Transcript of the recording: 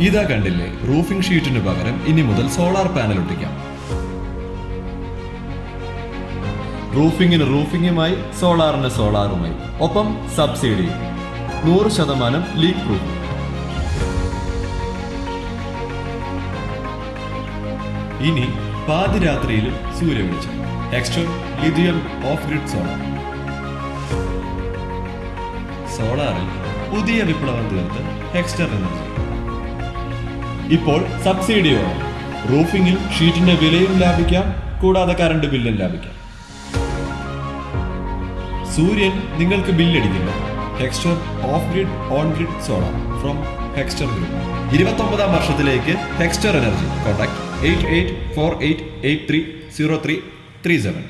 ഇതാ കണ്ടില്ലേ റൂഫിംഗ് ഷീറ്റിന് പകരം ഇനി മുതൽ സോളാർ പാനൽ ഒട്ടിക്കാം. റൂഫിങ്ങിന് റൂഫിങ്ങുമായി സോളാറിന് സോളാറുമായി ഒപ്പം സബ്സിഡി നൂറ് ശതമാനം ലീക്ക് പ്രൂഫ് ഇനി പാതിരാത്രിയിലും സൂര്യവെളിച്ചം extra lithium off grid solar സോളാറിൽ പുതിയ വിപ്ലവം തീർത്ത് എക്സ്റ്റർ എനർജി ഇപ്പോൾ സബ്സിഡിയോ റൂഫിംഗിൽ ഷീറ്റിന്റെ വിലയും ലാഭിക്കാം കൂടാതെ കറണ്ട് ബില്ലും ലാഭിക്കാം. സൂര്യൻ നിങ്ങൾക്ക് ബില്ലടിക്കില്ല. Hexter off grid on grid solar from Hexter group ഇരുപത്തൊമ്പതാം വർഷത്തിലേക്ക് Hexter energy contact eight eight four eight eight three zero three three seven